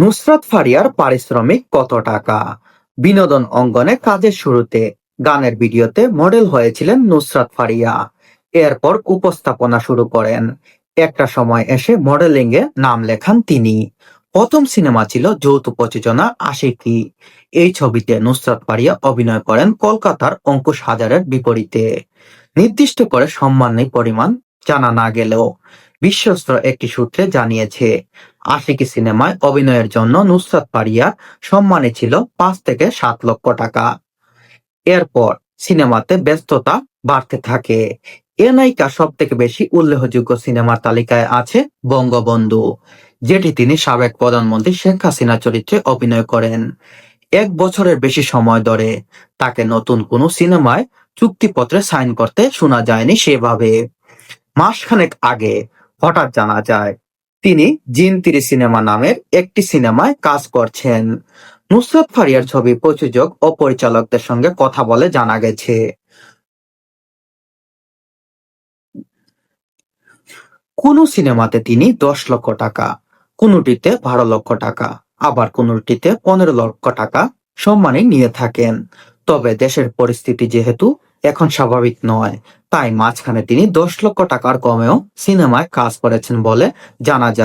নুসরাত ফারিয়ার পারিশ্রমিক কত টাকা? বিনোদন অঙ্গনে কাজের শুরুতে গানের ভিডিওতে মডেল হয়েছিলেন নুসরাত ফারিয়া। এরপর উপস্থাপনা শুরু করেন। একটা সময় এসে মডেলিং এ নাম লেখান তিনি। প্রথম সিনেমা ছিল যৌথ প্রযোজনা আশিকি। এই ছবিতে নুসরাত ফারিয়া অভিনয় করেন কলকাতার অঙ্কুশ হাজারের বিপরীতে। নির্দিষ্ট করে সম্মানের পরিমাণ জানা না গেলেও বিশ্বস্ত একটি সূত্রে জানিয়েছে আশিকি সিনেমায় অভিনয়ের জন্য নুসরাত ফারিয়া সম্মানে ছিল পাঁচ থেকে সাত লক্ষ টাকা। এরপর সিনেমাতে ব্যস্ততা বাড়তে থাকে। এ নায়িকা সব থেকে বেশি উল্লেখযোগ্য সিনেমার তালিকায় আছে বঙ্গবন্ধু, যেটি তিনি সাবেক প্রধানমন্ত্রী শেখ হাসিনা চরিত্রে অভিনয় করেন। এক বছরের বেশি সময় ধরে তাকে নতুন কোনো সিনেমায় চুক্তিপত্রে সাইন করতে শোনা যায়নি সেভাবে। মাসখানেক আগে হঠাৎ জানা যায় তিনি জিন তিরি সিনেমা নামের একটি সিনেমায় কাজ করছেন। নুসরাত ফারিয়ার ছবি প্রযোজক ও পরিচালকদের সঙ্গে কথা বলে জানা গেছে। কোন সিনেমাতে তিনি দশ লক্ষ টাকা, কোনটিতে বারো লক্ষ টাকা, আবার কোনটিতে পনেরো লক্ষ টাকা সম্মানে নিয়ে থাকেন। তবে দেশের পরিস্থিতি যেহেতু এখন স্বাভাবিক নয়। তাই মাঝখানে তিনি দশ লক্ষ টাকার কমেও সিনেমায় কাজ করেছেন বলে জানা যায়।